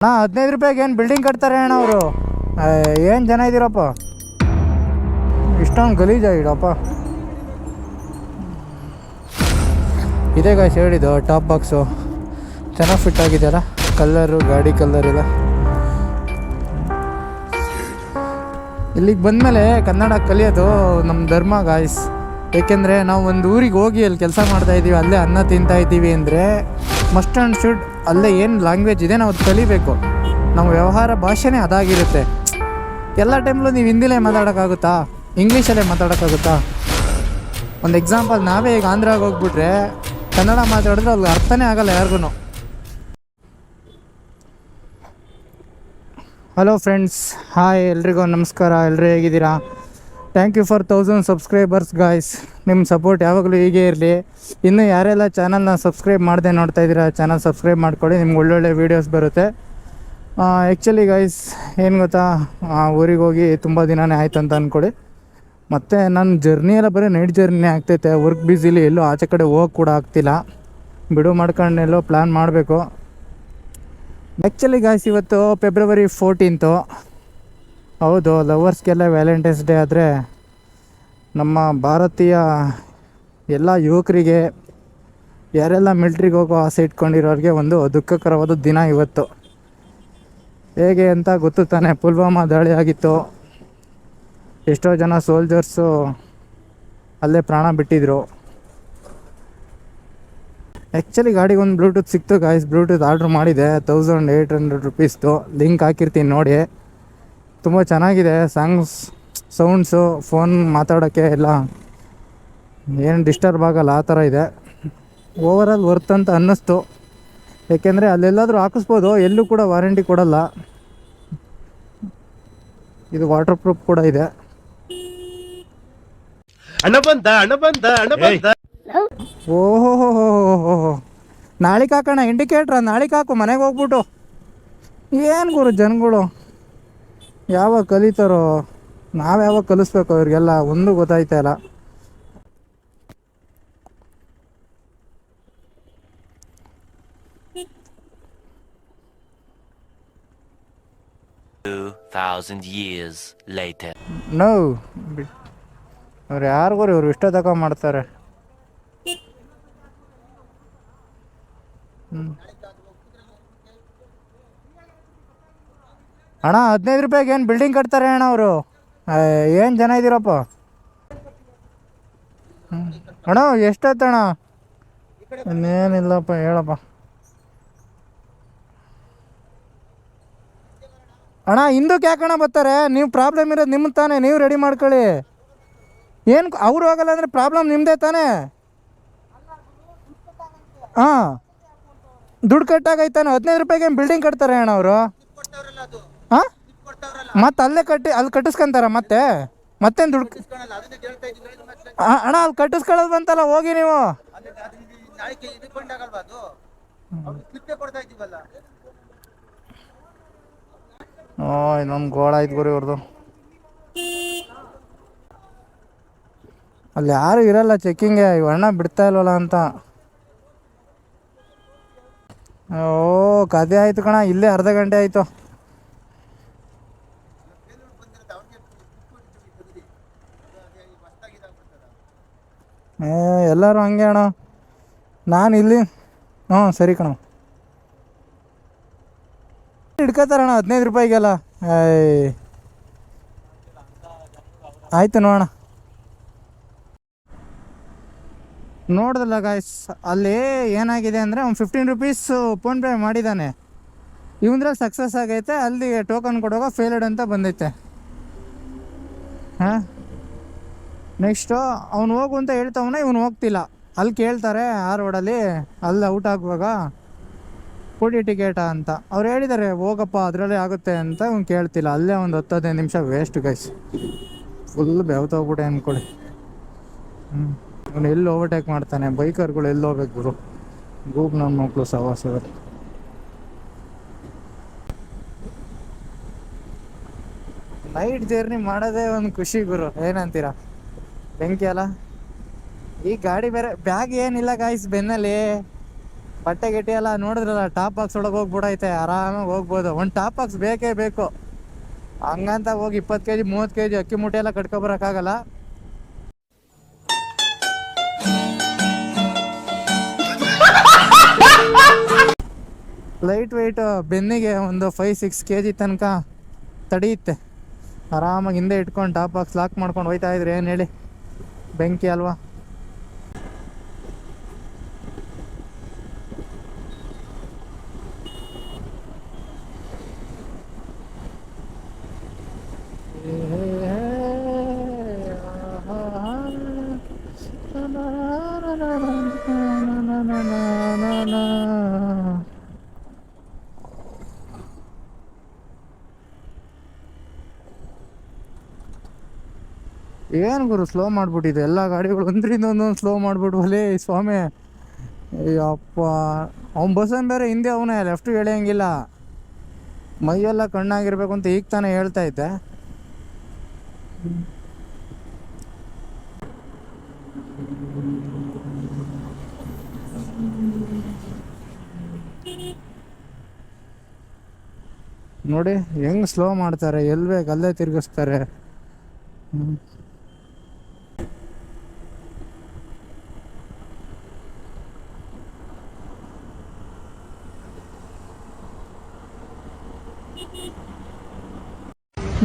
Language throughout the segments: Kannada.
ಅಣ್ಣ, ಹದಿನೈದು ರೂಪಾಯಿಗೆ ಏನು ಬಿಲ್ಡಿಂಗ್ ಕಟ್ತಾರೆ ಅಣ್ಣ ಅವರು? ಏನು ಜನ ಇದ್ದೀರಪ್ಪ? ಇಷ್ಟೊಂದು ಇಡಪ್ಪ ಇದೇ ಗಾಯ್ಸ್ ಹೇಳಿದ್ದು ಟಾಪ್ ಬಾಕ್ಸು ಚೆನ್ನಾಗಿ ಫಿಟ್ ಆಗಿದೆಯಲ್ಲ? ಕಲ್ಲರು ಗಾಡಿ ಕಲ್ಲರ್ ಎಲ್ಲ. ಇಲ್ಲಿಗೆ ಬಂದಮೇಲೆ ಕನ್ನಡ ಕಲಿಯೋದು ನಮ್ಮ ಧರ್ಮ ಗಾಯ್ಸ್ ಏಕೆಂದರೆ ನಾವು ಒಂದು ಊರಿಗೆ ಹೋಗಿ ಅಲ್ಲಿ ಕೆಲಸ ಮಾಡ್ತಾ ಇದ್ದೀವಿ ಅಲ್ಲೇ ಅನ್ನ ತಿಂತಾ ಇದ್ದೀವಿ ಅಂದರೆ ಮಸ್ಟ್ ಆ್ಯಂಡ್ ಶುಡ್ ಅಲ್ಲೇ ಏನು ಲ್ಯಾಂಗ್ವೇಜ್ ಇದೆ ನಾವು ಕಲಿಬೇಕು. ನಮ್ಮ ವ್ಯವಹಾರ ಭಾಷೆನೇ ಅದಾಗಿರುತ್ತೆ. ಎಲ್ಲ ಟೈಮ್ಲೂ ನೀವು ಹಿಂದಿಲೇ ಮಾತಾಡೋಕ್ಕಾಗುತ್ತಾ? ಇಂಗ್ಲೀಷಲ್ಲೇ ಮಾತಾಡೋಕ್ಕಾಗುತ್ತಾ? ಒಂದು ಎಕ್ಸಾಂಪಲ್ ನಾವೇ ಈಗ ಆಂಧ್ರಾಗೆ ಹೋಗ್ಬಿಟ್ರೆ ಕನ್ನಡ ಮಾತಾಡಿದ್ರೆ ಅಲ್ಲಿ ಅರ್ಥನೇ ಆಗಲ್ಲ ಯಾರಿಗೂ ಹಲೋ ಫ್ರೆಂಡ್ಸ್ ಹಾಯ್ ಎಲ್ರಿಗೂ ನಮಸ್ಕಾರ. ಎಲ್ಲರೂ ಹೇಗಿದ್ದೀರಾ? Thank you for thousand subscribers guys ನಿಮ್ಮ ಸಪೋರ್ಟ್ ಯಾವಾಗಲೂ ಹೀಗೆ ಇರಲಿ. ಇನ್ನು ಯಾರೆಲ್ಲ ಚಾನಲ್ನ ಸಬ್ಸ್ಕ್ರೈಬ್ ಮಾಡದೆ ನೋಡ್ತಾ ಇದ್ದೀರಾ ಚಾನಲ್ ಸಬ್ಸ್ಕ್ರೈಬ್ ಮಾಡ್ಕೊಳ್ಳಿ ನಿಮ್ಗೆ ಒಳ್ಳೊಳ್ಳೆ ವೀಡಿಯೋಸ್ ಬರುತ್ತೆ. ಆ್ಯಕ್ಚುಲಿ ಗಾಯ್ಸ್ ಏನು ಗೊತ್ತಾ? ಊರಿಗೆ ಹೋಗಿ ತುಂಬ ದಿನನೇ ಆಯ್ತು ಅಂತ ಅಂದ್ಕೊಳ್ಳಿ ಮತ್ತು ನನ್ನ ಜರ್ನಿ ಎಲ್ಲ ಬರೀ ನೈಟ್ ಜರ್ನಿ ಆಗ್ತೈತೆ. ವರ್ಕ್ ಬ್ಯುಸಿಲಿ ಎಲ್ಲೂ ಆಚೆ ಕಡೆ ಹೋಗಿ ಕೂಡ ಆಗ್ತಿಲ್ಲ. ಬಿಡು ಮಾಡ್ಕೊಂಡು ಎಲ್ಲೋ ಪ್ಲ್ಯಾನ್ ಮಾಡಬೇಕು. ಆ್ಯಕ್ಚುಲಿ ಗಾಯ್ಸ್ ಇವತ್ತು ಫೆಬ್ರವರಿ ಫೋರ್ಟೀನ್ತು ಹೌದು, ಲವರ್ಸ್ಗೆಲ್ಲ ವ್ಯಾಲೆಂಟೈನ್ಸ್ ಡೇ ಆದರೆ ನಮ್ಮ ಭಾರತೀಯ ಎಲ್ಲ ಯುವಕರಿಗೆ, ಯಾರೆಲ್ಲ ಮಿಲ್ಟ್ರಿಗೆ ಹೋಗೋ ಆಸೆ ಇಟ್ಕೊಂಡಿರೋರಿಗೆ ಒಂದು ದುಃಖಕರವಾದ ದಿನ ಇವತ್ತು. ಹೇಗೆ ಅಂತ ಗೊತ್ತು ತಾನೆ, ಪುಲ್ವಾಮಾ ದಾಳಿ ಆಗಿತ್ತು. ಎಷ್ಟೋ ಜನ ಸೋಲ್ಜರ್ಸು ಅಲ್ಲೇ ಪ್ರಾಣ ಬಿಟ್ಟಿದ್ರು. ಆ್ಯಕ್ಚುಲಿ ಗಾಡಿಗೆ ಒಂದು ಬ್ಲೂಟೂತ್ ಸಿಕ್ತು ಗಾಯ್ಸ್ ಬ್ಲೂಟೂತ್ ಆರ್ಡ್ರ್ ಮಾಡಿದೆ ತೌಸಂಡ್ ಏಯ್ಟ್ ಹಂಡ್ರೆಡ್ ರುಪೀಸ್ದು ಲಿಂಕ್ ಹಾಕಿರ್ತೀನಿ ನೋಡಿ. ತುಂಬ ಚೆನ್ನಾಗಿದೆ ಸಾಂಗ್ಸ್ ಸೌಂಡ್ಸು ಫೋನ್ ಮಾತಾಡೋಕ್ಕೆ ಎಲ್ಲ ಏನು ಡಿಸ್ಟರ್ಬ್ ಆಗಲ್ಲ ಆ ಥರ ಇದೆ. ಓವರಾಲ್ ವರ್ತ್ ಅಂತ ಅನ್ನಿಸ್ತು. ಏಕೆಂದರೆ ಅಲ್ಲೆಲ್ಲಾದರೂ ಹಾಕಿಸ್ಬೋದು ಎಲ್ಲೂ ಕೂಡ ವಾರಂಟಿ ಕೊಡಲ್ಲ. ಇದು ವಾಟರ್ ಪ್ರೂಫ್ ಕೂಡ ಇದೆ. ಓಹೋ ಹೋ ನಾಳೆಗೆ ಹಾಕೋಣ ಇಂಡಿಕೇಟ್ರ ನಾಳೆಗೆ ಹಾಕು ಮನೆಗೆ ಹೋಗ್ಬಿಟ್ಟು. ಏನು ಗುರು ಜನಗಳು? ಯಾವಾಗ ಕಲಿತಾರೋ ನಾವು ಯಾವಾಗ ಕಲಿಸ್ಬೇಕು ಅವ್ರಿಗೆಲ್ಲ ಒಂದು ಗೊತ್ತಾಯ್ತಾ ಇಲ್ಲ Two thousand years later. ನೋ ಬಿಟ್ ಅವ್ರು ಯಾರಿಗೂ ಇವ್ರು ಇಷ್ಟ ತಕ ಮಾಡ್ತಾರೆ ಹ್ಮ್. ಅಣ್ಣ, ಹದಿನೈದು ರೂಪಾಯಿಗೆ ಏನು ಬಿಲ್ಡಿಂಗ್ ಕಟ್ತಾರೆ ಅಣ್ಣ ಅವರು? ಏನು ಜನ ಇದ್ದೀರಪ್ಪ. ಅಣ್ಣ ಎಷ್ಟಾಯ್ತಣ್ಣ ಇನ್ನೇನಿಲ್ಲಪ್ಪ, ಹೇಳಪ್ಪ. ಅಣ್ಣ, ಹಿಂದಕ್ಕೆ ಯಾಕಣ್ಣ ಬರ್ತಾರೆ? ನೀವು ಪ್ರಾಬ್ಲಮ್ ಇರೋದು ನಿಮ್ಮ ತಾನೇ, ನೀವು ರೆಡಿ ಮಾಡ್ಕೊಳ್ಳಿ. ಏನು, ಅವ್ರು ಹೋಗಲ್ಲ ಅಂದರೆ ಪ್ರಾಬ್ಲಮ್ ನಿಮ್ಮದೇ ತಾನೇ? ಹಾಂ. ದುಡ್ಡು ಕಟ್ಟಾಗೈತಾನೆ ಹದಿನೈದು ರೂಪಾಯಿಗೆ ಬಿಲ್ಡಿಂಗ್ ಕಟ್ತಾರೆ ಅಣ್ಣ ಅವರು? ಹಾಂ? ಮತ್ತೆ ಅಲ್ಲೇ ಕಟ್ಟಿ ಅಲ್ಲಿ ಕಟ್ಟಿಸ್ಕೊಂತಾರ ಮತ್ತೆ? ಮತ್ತೇನು ದುಡ್ಡು ಅಣ್ಣ, ಅಲ್ಲಿ ಕಟ್ಟಿಸ್ಕೊಳ್ಳೋದು ಬಂತಲ್ಲ, ಹೋಗಿ ನೀವು. ಓ ಇನ್ನೊಂದು ಗೋಳ ಆಯ್ತು ಗುರಿ ಇವ್ರದ್ದು ಅಲ್ಲಿ ಯಾರು ಇರಲ್ಲ ಚೆಕ್ಕಿಂಗೆ ಇವ್ ಅಣ್ಣ ಬಿಡ್ತಾ ಇಲ್ವಲ್ಲ ಅಂತ. ಓ ಕದೇ ಆಯ್ತು ಕಣ, ಇಲ್ಲೇ ಅರ್ಧ ಗಂಟೆ ಆಯ್ತು. ಏ, ಎಲ್ಲರೂ ಹಂಗೆ ಅಣ್ಣ. ನಾನು ಇಲ್ಲಿ. ಹ್ಞೂ, ಸರಿ ಕಣ. ಹಿಡ್ಕೋತಾರಣ್ಣ, ಹದಿನೈದು ರೂಪಾಯಿಗೆಲ್ಲ. ಏಯ್. ಆಯ್ತು ನೋಡೋಣ. ನೋಡ್ದಲ್ಲ ಗಾಯ್ಸ್ ಅಲ್ಲಿ ಏನಾಗಿದೆ ಅಂದರೆ ಅವ್ನು ಫಿಫ್ಟೀನ್ ರುಪೀಸ್ ಫೋನ್ಪೇ ಮಾಡಿದ್ದಾನೆ ಇವಂದ್ರಲ್ಲಿ ಸಕ್ಸಸ್ ಆಗೈತೆ ಅಲ್ಲಿ ಟೋಕನ್ ಕೊಡುವಾಗ ಫೇಲ್ಡ್ ಅಂತ ಬಂದೈತೆ. ಹಾಂ? ನೆಕ್ಸ್ಟು ಅವ್ನು ಹೋಗು ಅಂತ ಹೇಳ್ತವನ ಇವನು ಹೋಗ್ತಿಲ್ಲ. ಅಲ್ಲಿ ಕೇಳ್ತಾರೆ ಆ ರೋಡಲ್ಲಿ ಅಲ್ಲಿ ಔಟ್ ಆಗುವಾಗ, ಕೂಡಿ ಟಿಕೆಟ ಅಂತ. ಅವ್ರು ಹೇಳಿದ್ದಾರೆ ಹೋಗಪ್ಪ, ಅದರಲ್ಲೇ ಆಗುತ್ತೆ ಅಂತ ಅವ್ನು ಕೇಳ್ತಿಲ್ಲ. ಅಲ್ಲೇ ಒಂದು ಹತ್ತು ಹದಿನೈದು ನಿಮಿಷ ವೇಸ್ಟ್ ಗೈಸ್ ಫುಲ್ ಬೆವ್ತೋಗ್ಬಿಟ್ಟೆ ಅಂದ್ಕೊಳ್ಳಿ ಹ್ಞೂ ಅವ್ನು ಎಲ್ಲಿ ಓವರ್ಟೇಕ್ ಮಾಡ್ತಾನೆ? ಬೈಕರ್ಗಳು ಎಲ್ಲಿ ಹೋಗ್ಬೇಕು ಗುರು ಗೂಬ್ ನನ್ನ ಮಕ್ಕಳು ಸವಾಸ ನೈಟ್ ಜರ್ನಿ ಮಾಡೋದೇ ಒಂದು ಖುಷಿ ಗುರು. ಏನಂತೀರಾ? ಬೆಂಕಿ ಅಲ್ಲ? ಈ ಗಾಡಿ ಬೇರೆ ಬ್ಯಾಗ್ ಏನಿಲ್ಲ ಗಾಯ್ಸ್ ಬೆನ್ನಲ್ಲಿ. ಬಟ್ಟೆ ಗಿಟ್ಟೆ ಎಲ್ಲ ನೋಡಿದ್ರಲ್ಲ ಟಾಪ್ ಬಾಕ್ಸ್ ಒಳಗೆ ಹೋಗ್ಬಿಡೈತೆ, ಆರಾಮಾಗಿ ಹೋಗ್ಬೋದು. ಒಂದು ಟಾಪ್ ಬಾಕ್ಸ್ ಬೇಕೇ ಬೇಕು. ಹಂಗಂತ ಹೋಗಿ ಇಪ್ಪತ್ತು ಕೆ ಜಿ ಮೂವತ್ತು ಕೆ ಜಿ ಅಕ್ಕಿ ಮೂಟೆ ಎಲ್ಲ ಕಟ್ಕೊಬರಕ್ಕಾಗಲ್ಲ. ಲೈಟ್ ವೆಯ್ಟ್ ಬೆನ್ನಿಗೆ ಒಂದು ಫೈವ್ ಸಿಕ್ಸ್ ಕೆ ಜಿ ತನಕ ತಡೆಯುತ್ತೆ. ಆರಾಮಾಗಿ ಹಿಂದೆ ಇಟ್ಕೊಂಡು ಟಾಪ್ ಬಾಕ್ಸ್ ಲಾಕ್ ಮಾಡ್ಕೊಂಡು ಹೋಯ್ತಾ ಇದ್ರೆ ಏನು ಹೇಳಿ? ಬೆಂಕಿ ಅಲ್ವಾ? ಏನು ಗುರು ಸ್ಲೋ ಮಾಡ್ಬಿಟ್ಟಿದೆ. ಎಲ್ಲ ಗಾಡಿಗಳು ಒಂದರಿಂದ ಒಂದೊಂದು ಸ್ಲೋ ಮಾಡ್ಬಿಟ್ವಲ್ಲೇ ಸ್ವಾಮಿ. ಅಪ್ಪ ಅವ್ನು ಬಸ್ಸನ್ ಬೇರೆ ಹಿಂದೆ ಅವನೇ ಲೆಫ್ಟ್ ಎಳೆಯಂಗಿಲ್ಲ. ಮೈಯೆಲ್ಲ ಕಣ್ಣಾಗಿರ್ಬೇಕು ಅಂತ ಈಗ ತಾನೇ ಹೇಳ್ತಾ ಇದ್ದೆ. ನೋಡಿ, ಹೆಂಗ್ ಸ್ಲೋ ಮಾಡ್ತಾರೆ. ಎಲ್ಲಿ ಬೇಕು, ಅಲ್ಲೇ ತಿರ್ಗಿಸ್ತಾರೆ. ಹ್ಮ್.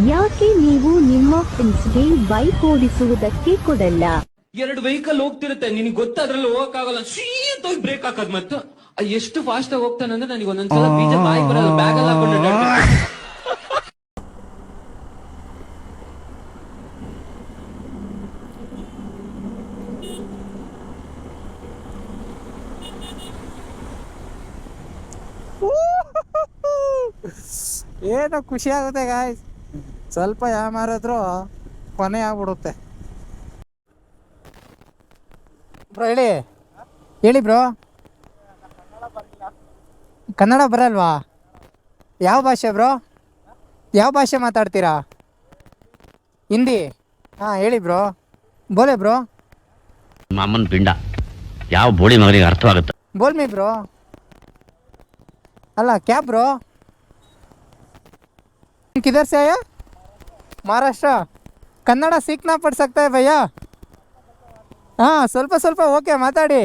ಯಾಕೆ ನೀವು ಫ್ರೆಂಡ್ಸ್ಗೆ ಬೈಕ್ ಓಡಿಸುವುದಕ್ಕೆ ಕೊಡಲ್ಲ. ಎರಡು ವೆಹಿಕಲ್ ಹೋಗ್ತಿರುತ್ತೆ. ನಿನಗೆ ಗೊತ್ತಾದ್ರಲ್ಲಿ ಹೋಗಕ್ಕಾಗಲ್ಲ. ಸೀತ್ ಹೋಗಿ ಬ್ರೇಕ್ ಹಾಕದ್ ಮತ್ತು. ಎಷ್ಟು ಫಾಸ್ಟ್ ಆಗಿ ಹೋಗ್ತಾನಂದ್ರೆ ನನಗೆ ಒಂದೊಂದ್ಸಲ ಬೀಜ ಬಾಯಿ ಬರಲ್ಲ ಬ್ಯಾಗ್ ಅಲ್ಲಿ ಹಾಕೊಂಡು ಅಡ್ಡಾಡ್ತೀನಿ. ಏನೋ ಖುಷಿ ಆಗುತ್ತೆ ಗಾಯ್ಸ್ ಸ್ವಲ್ಪ ಯಾಮಾರಿದ್ರು ಕೊನೆ ಆಗ್ಬಿಡುತ್ತೆ ಬ್ರೋ ಹೇಳಿ ಹೇಳಿ ಬ್ರೋ ಕನ್ನಡ ಬರಲ್ವಾ ಯಾವ ಭಾಷೆ ಬ್ರೋ ಯಾವ ಭಾಷೆ ಮಾತಾಡ್ತೀರಾ ಹಿಂದಿ ಹಾಂ ಹೇಳಿ ಬ್ರೋ ಬೋಲೆ ಬ್ರೋ ಮಾಮನ್ ಪಿಂಡ ಯಾವ ಬೋಳಿ ಮಗನಿಗೆ ಅರ್ಥವಾಗುತ್ತೆ बोल मी ब्रो अल्लाह क्या ब्रो किधर से आया ಮಹಾರಾಷ್ಟ್ರ, ಕನ್ನಡ ಸೀಕ್ನ ಪಡ್ಸಕ್ತಾ ಭಯ್ಯ? ಹಾಂ, ಸ್ವಲ್ಪ ಸ್ವಲ್ಪ ಓಕೆ, ಮಾತಾಡಿ.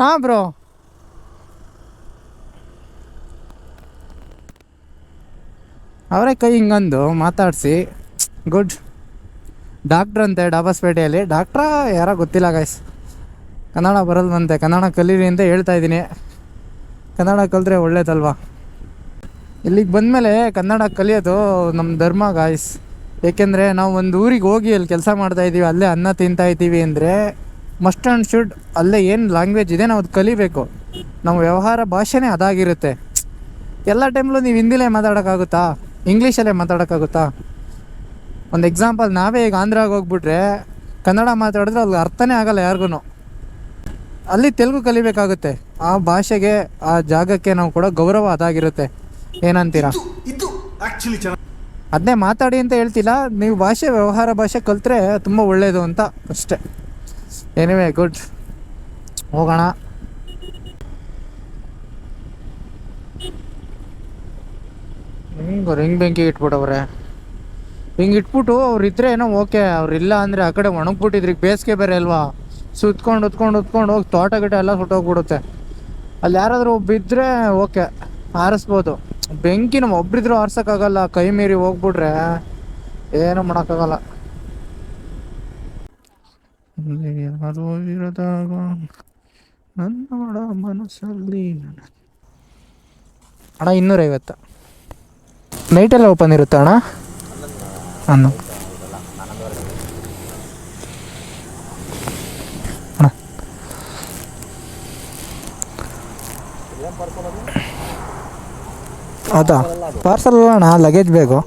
ಹಾಂ, ಬ್ರೋ. ಅವರೇ ಕೈ ಹಿಂಗಂದು, ಮಾತಾಡಿಸಿ. ಗುಡ್. ಡಾಕ್ಟ್ರ್ ಅಂತೆ, ಡಾಬಾಸ್ಪೇಟೆಯಲ್ಲಿ. ಡಾಕ್ಟ್ರಾ ಯಾರೋ ಗೊತ್ತಿಲ್ಲ ಗಾಯಸ್ ಕನ್ನಡ ಬರಲ್ವಂತೆ. ಕನ್ನಡ ಕಲೀರಿ ಅಂತ ಹೇಳ್ತಾ ಇದ್ದೀನಿ. ಕನ್ನಡ ಕಲಿತ್ರೆ ಒಳ್ಳೇದಲ್ವಾ? ಇಲ್ಲಿಗೆ ಬಂದಮೇಲೆ ಕನ್ನಡ ಕಲಿಯೋದು ನಮ್ಮ ಧರ್ಮ ಗಾಯ್ಸ್ ಏಕೆಂದರೆ ನಾವು ಒಂದು ಊರಿಗೆ ಹೋಗಿ ಅಲ್ಲಿ ಕೆಲಸ ಮಾಡ್ತಾ ಇದ್ದೀವಿ ಅಲ್ಲೇ ಅನ್ನ ತಿಂತಾ ಇದ್ದೀವಿ ಅಂದರೆ ಮಸ್ಟ್ ಆ್ಯಂಡ್ ಶುಡ್ ಅಲ್ಲೇ ಏನು ಲ್ಯಾಂಗ್ವೇಜ್ ಇದೆ ನಾವು ಅದು ಕಲಿಬೇಕು. ನಮ್ಮ ವ್ಯವಹಾರ ಭಾಷೆನೇ ಅದಾಗಿರುತ್ತೆ. ಎಲ್ಲ ಟೈಮ್ಲೂ ನೀವು ಹಿಂದಿಲೇ ಮಾತಾಡೋಕ್ಕಾಗುತ್ತಾ? ಇಂಗ್ಲೀಷಲ್ಲೇ ಮಾತಾಡೋಕ್ಕಾಗುತ್ತಾ? ಒಂದು ಎಕ್ಸಾಂಪಲ್ ನಾವೇ ಈಗ ಆಂಧ್ರಾಗೆ ಹೋಗ್ಬಿಟ್ರೆ ಕನ್ನಡ ಮಾತಾಡಿದ್ರೆ ಅಲ್ಲಿ ಅರ್ಥನೇ ಆಗಲ್ಲ ಯಾರಿಗೂ ಅಲ್ಲಿ ತೆಲುಗು ಕಲಿಬೇಕಾಗುತ್ತೆ. ಆ ಭಾಷೆಗೆ, ಆ ಜಾಗಕ್ಕೆ ನಾವು ಕೂಡ ಗೌರವ ಅದಾಗಿರುತ್ತೆ. ಏನಂತೀರಾ? ಅದನ್ನೇ ಮಾತಾಡಿ ಅಂತ ಹೇಳ್ತಿಲ್ಲ. ನೀವು ಭಾಷೆ ವ್ಯವಹಾರ ಭಾಷೆ ಕಲ್ತ್ರೆ ತುಂಬ ಒಳ್ಳೇದು ಅಂತ ಅಷ್ಟೇ. ಎನಿವೆ ಗುಡ್ ಹೋಗೋಣ. ಹಿಂಗೆ ರಿಂಗ್ ಬೆಂಕಿ ಇಟ್ಬಿಡವ್ರೆ ಹಿಂಗೆ ಇಟ್ಬಿಟ್ಟು ಅವ್ರು ಇದ್ರೆ ಏನೋ ಓಕೆ ಅವ್ರು ಇಲ್ಲ ಅಂದರೆ ಆ ಕಡೆ ಒಣಗ್ಬಿಟ್ಟಿದ್ರಿ ಬೇಸಿಗೆ ಬೇರೆ ಅಲ್ವಾ? ಸುತ್ಕೊಂಡು ಉತ್ಕೊಂಡು ಉತ್ಕೊಂಡು ಹೋಗಿ ತೋಟ ಗಿಟ ಎಲ್ಲ ಸುಟ್ಟೋಗ್ಬಿಡುತ್ತೆ ಅಲ್ಲಿ ಯಾರಾದರೂ ಬಿದ್ದರೆ ಓಕೆ ಆರಿಸ್ಬೋದು. ಬೆಂಕಿ ನಾವು ಒಬ್ರಿದ್ರು ಆರ್ಸೋಕ್ಕಾಗಲ್ಲ, ಕೈ ಮೀರಿ ಹೋಗ್ಬಿಟ್ರೆ ಏನು ಮಾಡೋಕ್ಕಾಗಲ್ಲ. ಯಾರೂ ಇರದಾಗ ನನ್ನ ಮನಸ್ಸಲ್ಲಿ ಅಣ್ಣ, ಇನ್ನೂರೈವತ್ತು. ನೈಟೆಲ್ಲ ಓಪನ್ ಇರುತ್ತೆ ಅಣ್ಣ? ಹನ್ನೊಂದು ಅಣ್ಣ. ಅದಾ ಪಾರ್ಸಲ್ ಅಣ್ಣ ಲಗೇಜ್ ಬೇಕು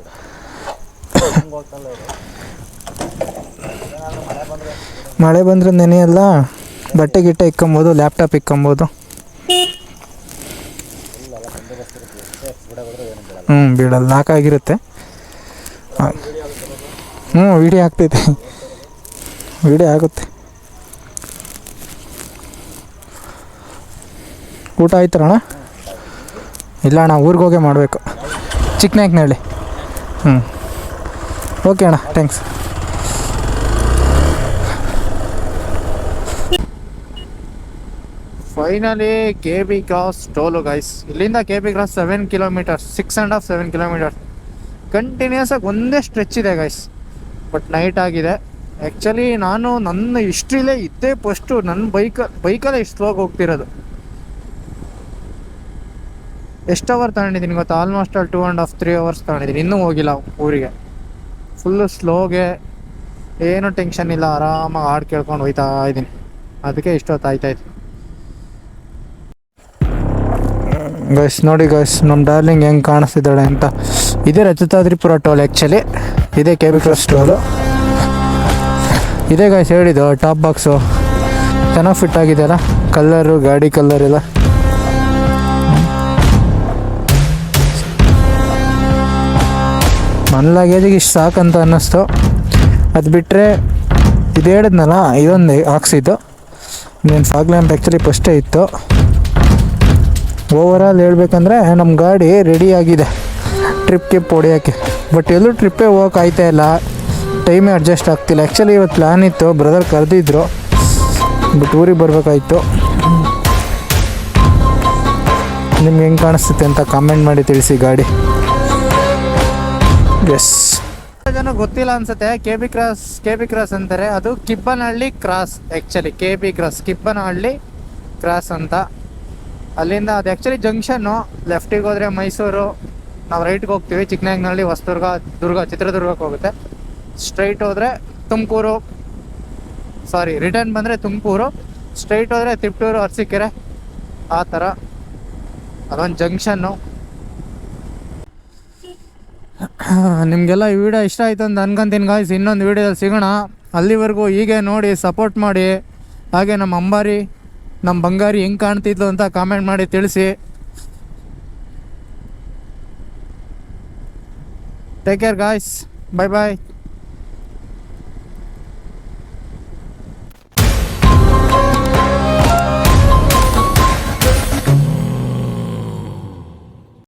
ಮಳೆ ಬಂದ್ರೆ ನೆನೆಯಲ್ಲ ಬಟ್ಟೆ ಗಿಟ್ಟೆ ಇಕ್ಕೊಂಬೋದು ಲ್ಯಾಪ್ಟಾಪ್ ಇಕ್ಕೊಬೋದು. ಹ್ಞೂ ಬೀಳಲ್ಲ ಲಾಕ್ ಆಗಿರುತ್ತೆ. ಹ್ಞೂ ವಿಡಿಯೋ ಆಗ್ತೈತೆ ವಿಡಿಯೋ ಆಗುತ್ತೆ. ಊಟ ಆಯ್ತಣ್ಣ? ಇಲ್ಲ ಅಣ್ಣ, ಊರಿಗೆ ಹೋಗೇ ಮಾಡಬೇಕು. ಚಿಕ್ಕನಾಯ್ಕನಹಳ್ಳಿ ಹ್ಞೂ ಓಕೆ ಅಣ್ಣ thanks finally K B cross toll guys ಇಲ್ಲಿಂದ K B cross seven kilometres six and half seven kilometres continues ಆಗಿ ಒಂದೇ ಸ್ಟ್ರೆಚ್ ಇದೆ ಗೈಸ್ ಬಟ್ ನೈಟ್ ಆಗಿದೆ. ಆ್ಯಕ್ಚುಲಿ ನಾನು ನನ್ನ ಹಿಸ್ಟ್ರಿಲೇ ಇದ್ದೇ ಫಸ್ಟು ನನ್ನ ಬೈಕ ಬೈಕಲ್ಲೇ ಇಷ್ಟು ಸ್ಲೋಗಿ ಹೋಗ್ತಿರೋದು. ಎಷ್ಟು ಅವರ್ ತಗೊಂಡಿದ್ದೀನಿ ಗೊತ್ತಾ? ಆಲ್ಮೋಸ್ಟ್ ಅಲ್ಲಿ two and half three hours ತಗೊಂಡಿದ್ದೀನಿ. ಇನ್ನೂ ಹೋಗಿಲ್ಲ ಊರಿಗೆ. ಫುಲ್ಲು ಸ್ಲೋಗೆ ಏನು ಟೆನ್ಷನ್ ಇಲ್ಲ ಆರಾಮಾಗಿ ಹಾಡು ಕೇಳ್ಕೊಂಡು ಹೋಯ್ತಾ ಇದ್ದೀನಿ. ಅದಕ್ಕೆ ಇಷ್ಟೊತ್ತು ಆಯ್ತಾಯ್ತು ಗೈಸ್ ನೋಡಿ ಗೈಸ್ ನಮ್ಮ ಡಾರ್ಲಿಂಗ್ ಹೆಂಗೆ ಕಾಣಿಸ್ತಿದ್ದಾಳೆ ಅಂತ. ಇದೇ ರಜತಾದ್ರಿಪುರ ಟೋಲ್ ಆ್ಯಕ್ಚುಲಿ ಇದೇ ಕೆ ಬಿ ಕ್ರಾಸ್ ಟೋಲು ಇದೇ ಗೈಸ್ ಹೇಳಿದ್ದು ಟಾಪ್ ಬಾಕ್ಸು ಚೆನ್ನಾಗಿ ಫಿಟ್ ಆಗಿದೆಯಲ್ಲ ಕಲ್ಲರು ಗಾಡಿ ಕಲ್ಲರ್ ಎಲ್ಲ. ನನ್ನ ಲಗೇಜಿಗೆ ಇಷ್ಟು ಸಾಕಂತ ಅನ್ನಿಸ್ತು. ಅದು ಬಿಟ್ಟರೆ ಇದು ಹೇಳಿದ್ನಲ್ಲ ಇದೊಂದು ಹಾಕ್ಸಿದ್ದು. ನೀನು ಫಾಗ್ ಅಂತ ಆ್ಯಕ್ಚುಲಿ ಫಸ್ಟೇ ಇತ್ತು. ಓವರಾಲ್ ಹೇಳ್ಬೇಕಂದ್ರೆ ನಮ್ಮ ಗಾಡಿ ರೆಡಿ ಆಗಿದೆ. ಟ್ರಿಪ್ ಟ್ರಿಪ್ಗೆ ಹೊಡಿಯೋಕ್ಕೆ ಬಟ್ ಎಲ್ಲೂ ಟ್ರಿಪ್ಪೇ ಹೋಗಕ್ಕೆ ಆಯ್ತಾ ಇಲ್ಲ. ಟೈಮೇ ಅಡ್ಜಸ್ಟ್ ಆಗ್ತಿಲ್ಲ. ಆ್ಯಕ್ಚುಲಿ ಇವತ್ತು ಪ್ಲ್ಯಾನ್ ಇತ್ತು ಬ್ರದರ್ ಕರೆದಿದ್ರು. ಬಟ್ ಊರಿಗೆ ಬರಬೇಕಾಯ್ತು. ನಿಮ್ಗೆ ಹೆಂಗೆ ಕಾಣಿಸ್ತೈತೆ ಅಂತ ಕಾಮೆಂಟ್ ಮಾಡಿ ತಿಳಿಸಿ ಗಾಡಿ. ಜನ ಗೊತ್ತಿಲ್ಲ ಅನ್ಸುತ್ತೆ. K B cross K B cross ಅಂತಾರೆ. ಅದು Kibbanahalli cross actually K B cross Kibbanahalli cross ಅಂತ. ಅಲ್ಲಿಂದ ಅದು ಆ್ಯಕ್ಚುಲಿ ಜಂಕ್ಷನ್ನು ಲೆಫ್ಟಿಗೆ ಹೋದರೆ ಮೈಸೂರು, ನಾವು ರೈಟ್ಗೆ ಹೋಗ್ತೀವಿ. ಚಿಕ್ಕನಹಳ್ಳಿ, ಹೊಸದುರ್ಗ, ದುರ್ಗ, ಚಿತ್ರದುರ್ಗಕ್ಕೆ ಹೋಗುತ್ತೆ. ಸ್ಟ್ರೈಟ್ ಹೋದರೆ ತುಮಕೂರು ಸಾರಿ ರಿಟರ್ನ್ ಬಂದರೆ ತುಮಕೂರು. ಸ್ಟ್ರೈಟ್ ಹೋದರೆ ತಿಪ್ಟೂರು, ಅರಸೀಕೆರೆ, ಆ ಥರ. ಅದೊಂದು ಜಂಕ್ಷನ್ನು ನಿಮಗೆಲ್ಲ ಈ ವಿಡಿಯೋ ಇಷ್ಟ ಆಯ್ತು ಅಂತ ಅನ್ಕೊಂತೀನಿ ಗಾಯ್ಸ್ ಇನ್ನೊಂದು ವೀಡಿಯೋದಲ್ಲಿ ಸಿಗೋಣ. ಅಲ್ಲಿವರೆಗೂ ಹೀಗೆ ನೋಡಿ ಸಪೋರ್ಟ್ ಮಾಡಿ. ಹಾಗೆ ನಮ್ಮ ಅಂಬಾರಿ, ನಮ್ಮ ಬಂಗಾರಿ ಹೆಂಗೆ ಕಾಣ್ತಿದ್ಲು ಅಂತ ಕಾಮೆಂಟ್ ಮಾಡಿ ತಿಳಿಸಿ. Take care guys bye bye